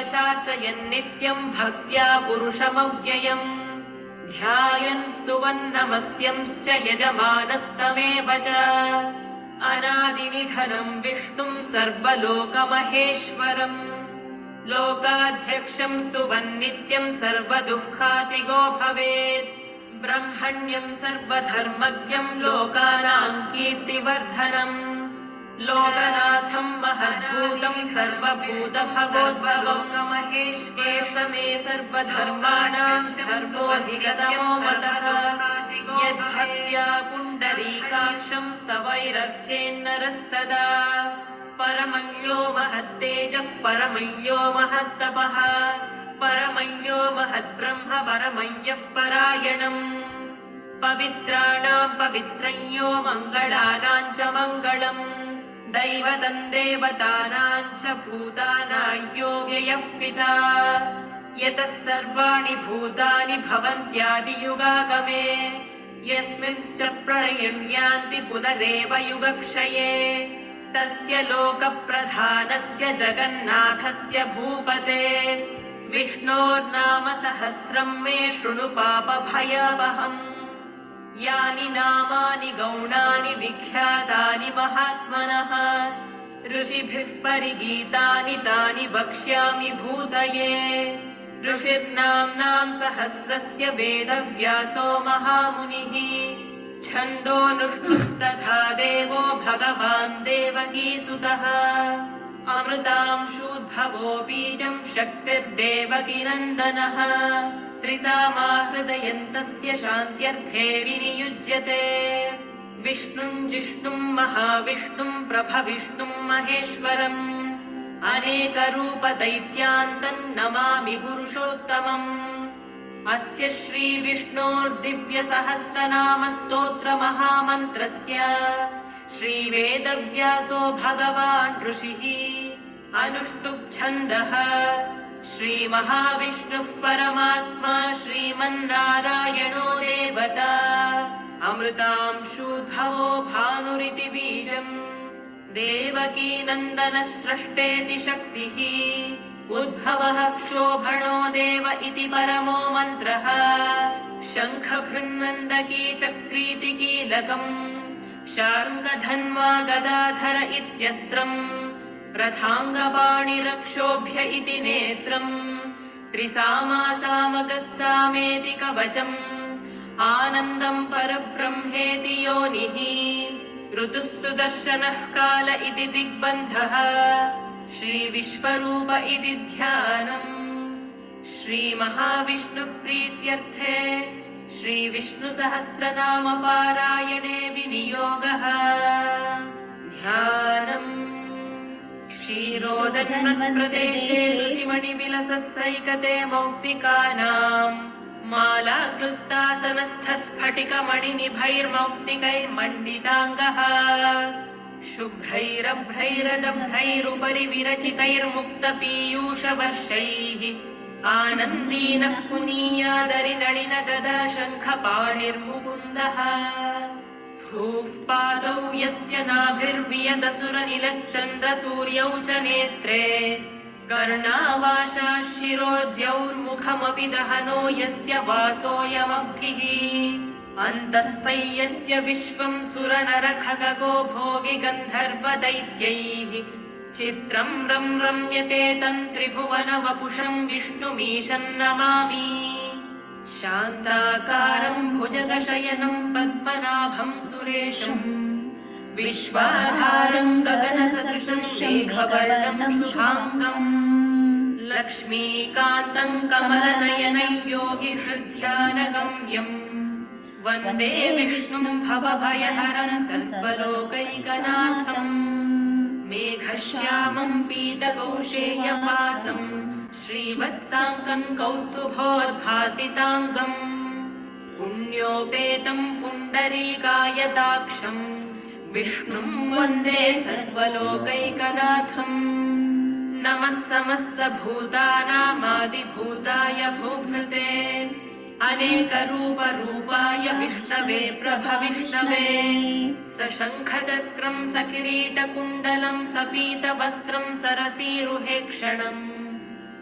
चार्चयन्नित्यम् भक्त्या पुरुषमव्ययम्। ध्यायन् स्तुवन् नमस्यंश्च यजमानस्तमेव च। अनादिनिधनम् विष्णुम् सर्वलोकमहेश्वरम्। लोकाध्यक्षम् स्तुवन् नित्यम् सर्वदुःखातिगो भवेत्। ब्रह्मण्यम् सर्वधर्मज्ञम् लोकानाम् कीर्तिवर्धनम् लोकनाथम् महद्भूतम् सर्वभूतभगोद्भगोकमहेश्वेष मे सर्वधर्माणाम् धर्मोऽधिगतमो मतः यद्भक्त्या पुण्डरीकाक्षम् स्तवैरर्चेन्नरः सदा। परमयो महत्तेजः परमयो महत्तपः। परमयो महद्ब्रह्म परमय्यः परायणम्। पवित्राणाम् पवित्रयो मङ्गलानाम् च मङ्गलम् दैवतम् देवतानाम् च भूतानायो व्ययः पिता। यतः सर्वाणि भूतानि भवन्त्यादियुगागमे यस्मिंश्च प्रलयण्यान्ति पुनरेव युगक्षये। तस्य लोकप्रधानस्य जगन्नाथस्य भूपते विष्णोर्नाम सहस्रम् मे शृणु पापभयावहम् यानि नामानि गौणानि विख्यातानि महात्मनः। ऋषिभिः परिगीतानि तानि वक्ष्यामि भूतये। ऋषिर्नाम्नाम् सहस्रस्य वेदव्यासो महामुनिः। छन्दोऽनुष्ठुः तथा देवो भगवान् देवकीसुतः। अमृतांशूद्भवो बीजम् शक्तिर्देवकीनन्दनः। त्रिसामा हृदयन्तस्य शान्त्यर्थे विनियुज्यते विष्णुम् जिष्णुम् महाविष्णुम् प्रभविष्णुम् महेश्वरम् अनेकरूपदैत्यान्तम् नमामि पुरुषोत्तमम् अस्य श्रीविष्णोर्दिव्यसहस्रनामस्तोत्रमहामन्त्रस्य श्रीवेदव्यासो भगवान् ऋषिः अनुष्टुप्छन्दः श्रीमहाविष्णुः परमात्मा श्रीमन्नारायणो देवता अमृतांशूद्भवो भानुरिति बीजम्। देवकीनन्दनस्रष्टेति शक्तिः। उद्भवः क्षोभणो देव इति परमो मन्त्रः। शङ्खभृन्नन्दकी चक्रीति कीलकम् शार्ङ्गधन्वा गदाधर इत्यस्त्रम् रथाङ्गपाणिरक्षोभ्य इति नेत्रम् त्रिसामासामकः सामेति कवचम् आनन्दम् परब्रह्मेति योनिः ऋतुः सुदर्शनः काल इति दिग्बन्धः श्रीविश्वरूप इति ध्यानम्। श्रीमहाविष्णुप्रीत्यर्थे श्रीविष्णुसहस्रनामपारायणे विनियोगः। ध्यानम् क्षीरोदन्मत्प्रदेशेषु शिवणिविलसत्सैकते मौक्तिकानाम् मालाकृत्तासनस्थस्फटिकमणिनिभैर्मौक्तिकैर्मण्डिताङ्गः शुभ्रैरभ्रैरदभ्रैरुपरि विरचितैर्मुक्तपीयूषवर्षैः आनन्दीनः पुनीयादरिनळिनगदा शङ्खपाणिर्मुकुन्दः भूः पादौ यस्य नाभिर्वियतसुरनिलश्चन्द्रसूर्यौ च नेत्रे। कर्णावाशाः शिरोद्यौर्मुखमपि दहनो यस्य वासोऽयमब्धिः। अन्तस्तैयस्य विश्वम् सुरनरखगो भोगि गन्धर्वदैत्यैः। चित्रम् रम् रम्यते तन्त्रिभुवन वपुषम् विष्णुमीशम् नमामि शान्ताकारम् भुजगशयनम् पद्मनाभम् सुरेशम् विश्वाधारम् गगनसदृशम् मेघवर्णम् शुभाङ्गम् लक्ष्मीकान्तम् कमलनयनम् योगिहृद्यानगम्यम्। वन्दे विष्णुम् भवभयहरम् सर्वलोकैकनाथम् मेघश्यामम् पीतकौशेयवासम् श्रीवत्साङ्कम् कौस्तुभोद्भासिताङ्गम् पुण्योपेतम् पुण्डरीकायताक्षम् विष्णुम् वन्दे सर्वलोकैकनाथम् नमः समस्तभूतानामादिभूताय भूभृते अनेकरूपरूपाय विष्णवे प्रभविष्णवे स शङ्खचक्रम् स किरीटकुण्डलम् स पीतवस्त्रम् सरसीरुहेक्षणम्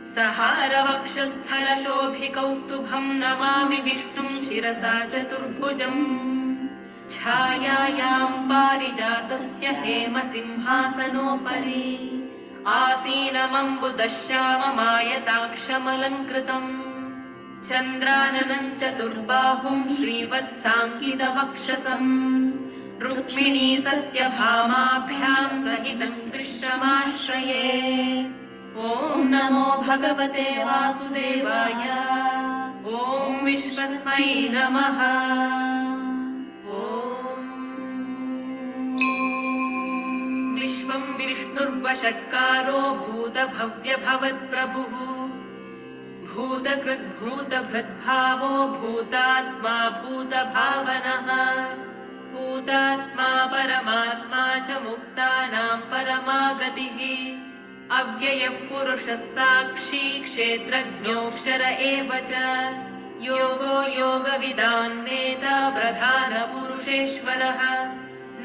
सहारवक्षस्थलशोभिकौस्तुभं नमामि विष्णुं शिरसा चतुर्भुजम्। छायायां पारिजातस्य हेमसिंहासनोपरि। आसीनमम्बुदश्याममायताक्षमलङ्कृतम्। चन्द्राननं चतुर्बाहुं श्रीवत्साङ्कितवक्षसम्। रुक्मिणी सत्यभामाभ्यां सहितं कृष्णमाश्रये ॐ नमो भगवते वासुदेवाय। ॐ विश्वस्मै नमः। विश्वं विष्णुर्वषट्कारो भूतभव्यभवत्प्रभुः। भूतकृद्भूतभृद्भावो भूतात्मा भूतभावनः। भूतात्मा परमात्मा च मुक्तानां परमागतिः अव्ययः पुरुषः साक्षी क्षेत्रज्ञोऽक्षर एव च। योगो योगविदान् नेता प्रधानपुरुषेश्वरः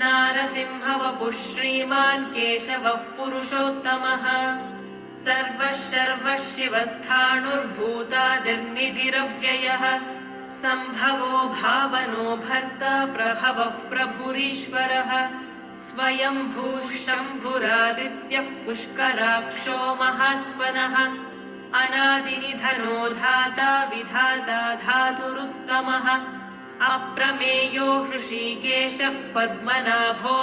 नारसिंहवपुः श्रीमान् केशवः पुरुषोत्तमः। सर्वः शर्वः शिवस्थाणुर्भूतादिर्निधिरव्ययः। सम्भवो भावनो भर्ता प्रभवः प्रभुरीश्वरः स्वयम्भूः शम्भुरादित्यः पुष्कराक्षो महास्वनः। अनादिनिधनो धाता विधाता धातुरुत्तमः। अप्रमेयो हृषीकेशः पद्मनाभोमरप्रभुः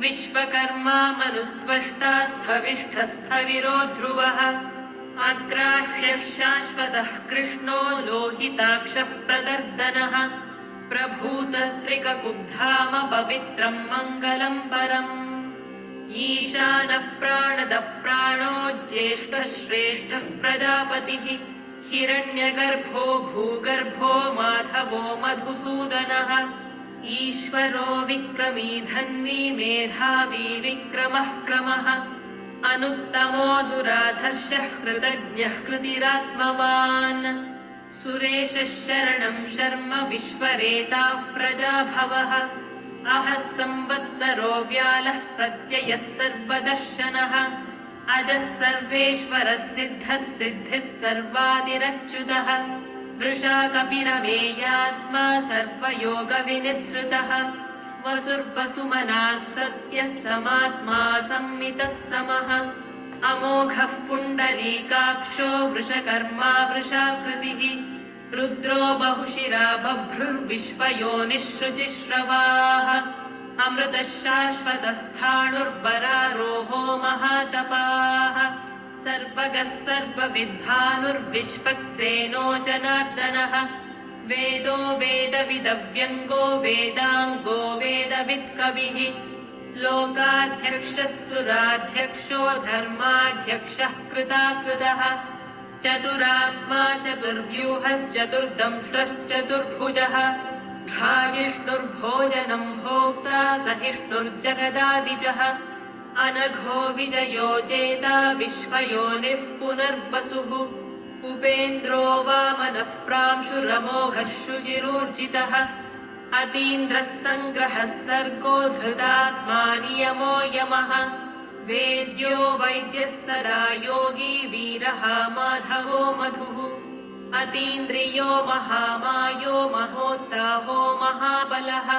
विश्वकर्मा मनुस्त्वष्टा स्थविष्ठस्थविरो ध्रुवः अग्राह्यः शाश्वतः कृष्णो लोहिताक्षः प्रदर्दनः प्रभूतस्त्रिककुब्धाम पवित्रम् मङ्गलम् परम् ईशानः प्राणदः प्राणो ज्येष्ठः श्रेष्ठः प्रजापतिः हिरण्यगर्भो भूगर्भो माधवो मधुसूदनः। ईश्वरो विक्रमी धन्वी मेधावी विक्रमः क्रमः। अनुत्तमो दुराधर्षः कृतज्ञः कृतिरात्मवान् सुरेशः शरणं शर्म विश्वरेताः प्रजाभवः। अहः संवत्सरो व्यालः प्रत्ययः सर्वदर्शनः। अजः सर्वेश्वरः सिद्धः सिद्धिः सर्वादिरच्युतः। वृषा कपिरमेयात्मा सर्वयोगविनिःसृतः। वसुर्वसुमनाः सत्यः समात्मा संमितः समः अमोघः पुण्डरीकाक्षो वृषकर्मा वृषाकृतिः रुद्रो बहुशिरा बभ्रुर्विश्वयोनिःसृजिश्रवाः अमृतः शाश्वतस्थाणुर्वरारोहो महातपाः। सर्वगः सर्वविद्भानुर्विश्वक्सेनो जनार्दनः। वेदो वेदविदव्यङ्गो वेदाङ्गो वेदवित्कविः लोकाध्यक्षः सुराध्यक्षो धर्माध्यक्षः कृताकृतः। चतुरात्मा चतुर्व्यूहश्चतुर्दंष्ट्रश्चतुर्भुजः। भ्राजिष्णुर्भोजनम् भोक्ता सहिष्णुर्जगदादिजः। अनघो विजयो चेता विश्वयोनिः पुनर्वसुः। उपेन्द्रो वामनः प्रांशुरमोघः शुचिरूर्जितः। अतीन्द्रः सङ्ग्रहः सर्गो धृतात्मा नियमो यमः। वेद्यो वैद्यः सदा योगी वीरः माधवो मधुः। अतीन्द्रियो महामायो महोत्साहो महाबलः